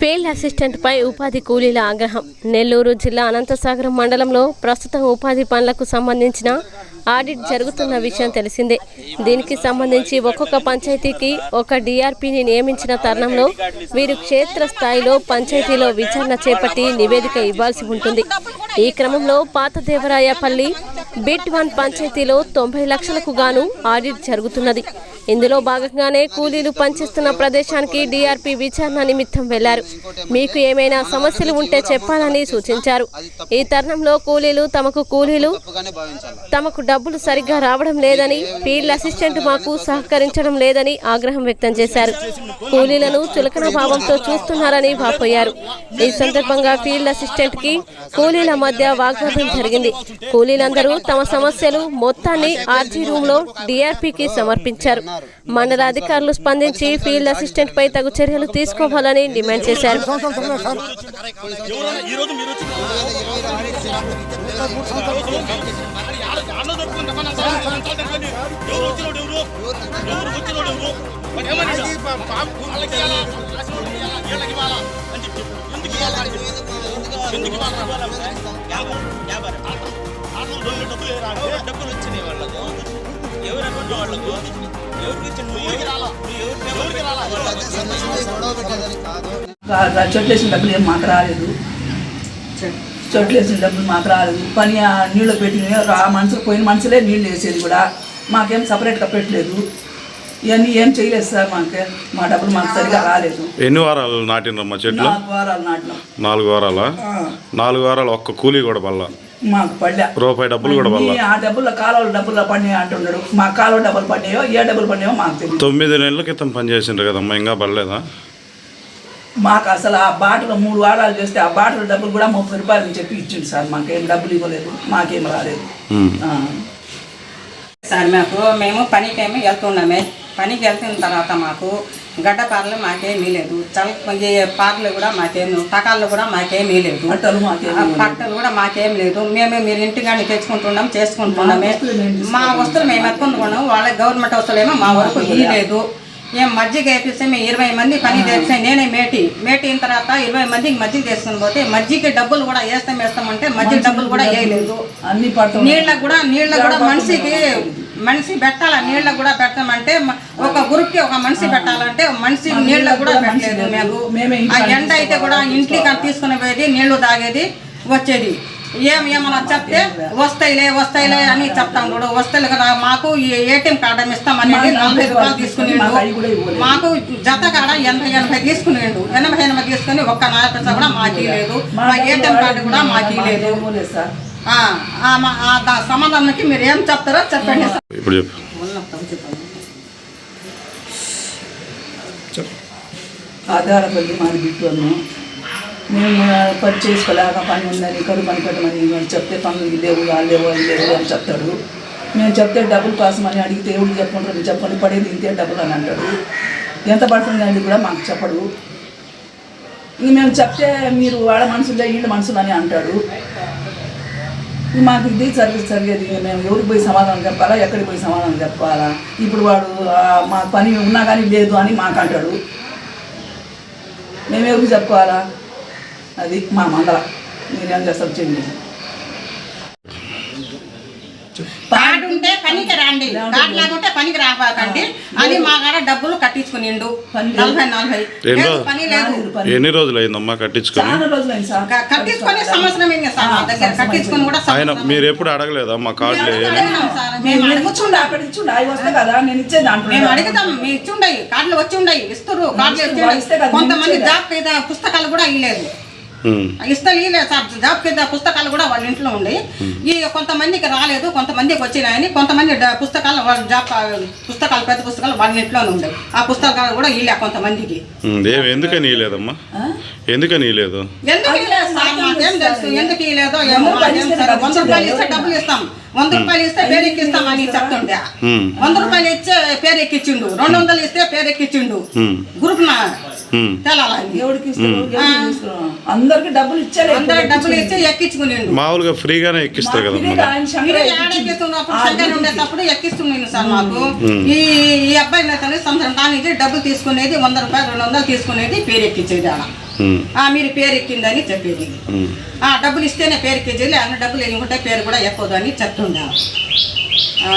Field assistant పై ఉపాధి కూలీల ఆగ్రహం. నెల్లూరు జిల్లా అనంతసాగరం మండలంలో ప్రస్తుతం ఉపాధి పనులకు సంబంధించిన ఆడిట్ జరుగుతున్న విషయం తెలిసిందే. దీనికి సంబంధించి ఒక్కొక్క పంచాయతీకి ఒక డిఆర్పిని నియమించిన తరుణంలో వీరు క్షేత్ర స్థాయిలో పంచాయతీలో విచారణ చేపట్టి నివేదిక ఇవ్వాల్సి ఉంటుంది. ఈ క్రమంలో పాతదేవరాయపల్లి బిట్ వన్ పంచాయతీలో తొంభై లక్షలకు గాను ఆడిట్ జరుగుతున్నది. ఇందులో భాగంగానే కూలీలు పనిచేస్తున్న ప్రదేశానికి డిఆర్పి విచారణ నిమిత్తం వెళ్ళారు. మీకు ఏమైనా సమస్యలు ఉంటే చెప్పాలని సూచించారు. ఈ తరుణంలో కూలీలు తమకు కూలీలు తమకు డబ్బులు సరిగ్గా రావడం లేదని ఫీల్డ్ అసిస్టెంట్ మాకు సహకరించడం లేదని ఆగ్రహం వ్యక్తం చేశారు. కూలీలను చులకన భావంతో చూస్తున్నారని వాపోయారు. ఈ సందర్భంగా ఫీల్డ్ అసిస్టెంట్కి కూలీల మధ్య వాగ్వాదం జరిగింది. కూలీలందరూ తమ సమస్యలు మొత్తాన్ని ఆర్జీ రూమ్లో డిఆర్పికి సమర్పించారు. మండల అధికారులు స్పందించి ఫీల్డ్ అసిస్టెంట్ పై తగు చర్యలు తీసుకోవాలని డిమాండ్ చేశారు. డబ్బులు వచ్చినాయి వాళ్ళకు ఎవరు వాళ్ళకు చొట్లేసిన డబ్బులు ఏం మాకు రాలేదు. చొట్లేసిన డబ్బులు మాకు రాలేదు. పని ఆ నీళ్ళు పెట్టిన ఆ మనుషులు పోయిన మనుషులే నీళ్ళు వేసేది కూడా. మాకేం సపరేట్గా పెట్టలేదు. ఇవన్నీ ఏం చేయలేదు సార్ మాకు. మా డబ్బులు మాకు సరిగా రాలేదు. ఎన్ని వారాలు నాటినమ్మా చెట్లు? నాలుగు వారాలు నాటినాం. నాలుగు వారాలా? నాలుగు వారాలు ఒక్క కూలీ కూడా పల్లా మాకు పడ్డా రూపాయి డబ్బులు కూడా ఆ డబ్బులు కాలువల డబ్బులు పడినాయి అంటున్నాడు. మా కాలువ డబ్బులు పడినాయో ఏ డబ్బులు పడినాయో మాకు తెలియదు తొమ్మిది నెలల క్రితం పనిచేసిండ్రు కదమ్మా ఇంకా పడలేదా? మాకు అసలు ఆ బాటలో మూడు వారాలు చేస్తే ఆ బాటల డబ్బులు కూడా ముప్పై రూపాయలు అని చెప్పి ఇచ్చిండు సార్. మాకేం డబ్బులు ఇవ్వలేదు మాకేం రాలేదు. సార్ మాకు మేము పనికేమి వెళ్తున్నామే. పనికి వెళ్తున్న తర్వాత మాకు గడ్డ పార్లు మాకేమీ లేదు చల్ పార్లు కూడా మాకేమి టకాళ్ళు కూడా మాకేమీ లేదు లేదు. బట్టలు కూడా మాకేం లేదు మేమే మీరు ఇంటికాని తెచ్చుకుంటున్నాం చేసుకుంటున్నామే మా వస్తువులు మేము ఎత్తుకుంటున్నాం వాళ్ళ గవర్నమెంట్ వస్తువులేమో మా వరకు ఇవ్వలేదు ఏం మజ్జిగ వేపిస్తే మేము ఇరవై మంది పని చేస్తే నేనే మేటి. మేటి అయిన తర్వాత ఇరవై మందికి మజ్జిగ తీసుకుని పోతే మజ్జిగ డబ్బులు కూడా వేస్తాం వేస్తామంటే మజ్జిగ డబ్బులు కూడా వేయలేదు. నీళ్ళకు కూడా నీళ్ళకు కూడా మనిషికి మనిషి పెట్టాల? నీళ్ళకు కూడా పెట్టామంటే ఒక గ్రూప్కి ఒక మనిషి పెట్టాలంటే మనిషి నీళ్ళకు కూడా పెట్టలేదు మేము. ఆ ఎండ అయితే కూడా ఇంటికి అని తీసుకుని పోయేది నీళ్ళు తాగేది వచ్చేది. ఏం ఏమన్నా చెప్తే వస్తాయిలే వస్తాయిలే అని చెప్తాం కూడా వస్తాయి కదా మాకు ఏటీఎం కార్డు ఇస్తామని నలభై రూపాయలు తీసుకునిండు. మాకు జత కాడ ఎనభై ఎనభై తీసుకునిండు. ఎనభై ఎనభై తీసుకుని ఒక్క పైసా కూడా మాకు లేదు మా ఏటీఎం కార్డు కూడా మాకు లేదు సమాధానానికి మీరు ఏం చెప్తారో చెప్పండి. ఇప్పుడు చెప్పు. ఆధారపల్లి మాది బిట్టును. మేము పని చేసుకోలేక పని ఉందని కడుపు పని పెట్టమని వాళ్ళు చెప్తే పనులు లేవు వాళ్ళు లేవు వాళ్ళు లేవు అని చెప్తాడు. మేము చెప్తే డబ్బులు కోసం అని అడిగితే ఎవరు చెప్పుకుంటారు చెప్పండి పడేది ఇంతే డబ్బులు అని అంటాడు. ఎంత పడుతుంది అని కూడా మాకు చెప్పడు. ఇంక మేము చెప్తే మీరు వాళ్ళ మనుషులే వీళ్ళ మనుషులు అని అంటాడు. మాకు ఇది సర్వీస్ సరిగ్గా మేము ఎవరికి పోయి సమాధానం చెప్పాలా? ఎక్కడికి పోయి సమాధానం చెప్పాలా? ఇప్పుడు వాడు మా పని ఉన్నా కానీ లేదు అని మాకు అంటాడు మేము ఎవరికి చెప్పుకోవాలా అది మా మందల మీరేం చేస్తారు చేయండి కార్డు ఉంటే పనికి రండి. కార్డు లేకుంటే పనికి రాబాకండి అని మా కాడ డబ్బులు కట్టించుకునిండు. నలభై నలభై. పని లేదు. ఎన్ని రోజులు అయిందమ్మా కట్టించుకొని కట్టించుకొని సంవత్సరం అయింది సార్ మా దగ్గర కట్టించుకొని కూడా ఆయన మీరు ఎప్పుడు అడగలేదా మా కార్డులు మేము వేయని అడిగినాం సార్. మేము మేము అడుగు- ఇచ్చుండే? అక్కడ ఇచ్చుండే అవి వస్తే కదా నేను ఇచ్చేది మేము అడుగుతాం మీ ఇచ్చుండయి. కార్డులు వచ్చి ఉండయి. ఇస్తారు కార్డులు కదా, కొంతమంది? జాబ్ మీద పుస్తకాలు కూడా ఇవ్వలేదు ఇస్తారు ఇవ్వలేదు సార్ జాబ్ కింద పుస్తకాలు కూడా వాళ్ళ ఇంట్లో ఉండి. ఈ కొంతమందికి రాలేదు కొంతమందికి వచ్చినాయని కొంతమంది పుస్తకాలు వాళ్ళ జాబ్ పుస్తకాలు పెద్ద పుస్తకాలు వాళ్ళ ఇంట్లోనే ఉండే. ఆ పుస్తకాలు కూడా ఇల్లే కొంతమందికి. ఏం ఎందుకని ఇవ్వలేదమ్మా ఎందుకని ఇవ్వలేదు ఎందుకు ఇవ్వలేదు సార్ మాకేం తెలుసు. ఎందుకు ఇవ్వలేదో ఏమో మాకేం తెలుసు. వంద రూపాయలు ఇస్తే డబ్బులు ఇస్తాం. వంద రూపాయలు ఇస్తే పేరు ఎక్కిస్తాం అని చెప్తుండే. వంద రూపాయలు ఇస్తే పేరు ఎక్కించిండు రెండు వందలు ఇస్తే పేరు ఎక్కించిండు. గ్రూప్ నా ఎవరికి? అందరికి డబ్బులు ఇచ్చారు. అందరు డబ్బులు ఇచ్చి ఎక్కించుకునిండు. మామూలుగా ఫ్రీగానే ఎక్కిస్తారు శంకర్ ఉండేటప్పుడు ఎక్కిస్తున్నాను సార్ మాకు. ఈ ఈ అబ్బాయి సంవత్సరం దానికి డబ్బులు తీసుకునేది వంద రూపాయలు రెండు వందలు తీసుకునేది పేరు ఎక్కించేది ఆ మీరు పేరు ఎక్కిందని చెప్పేది. ఆ డబ్బులు ఇస్తేనే పేరు ఎక్కేది లేకపోతే డబ్బులు ఇవ్వకుంటే పేరు కూడా ఎక్కదు అని చెప్తుండే ఆ,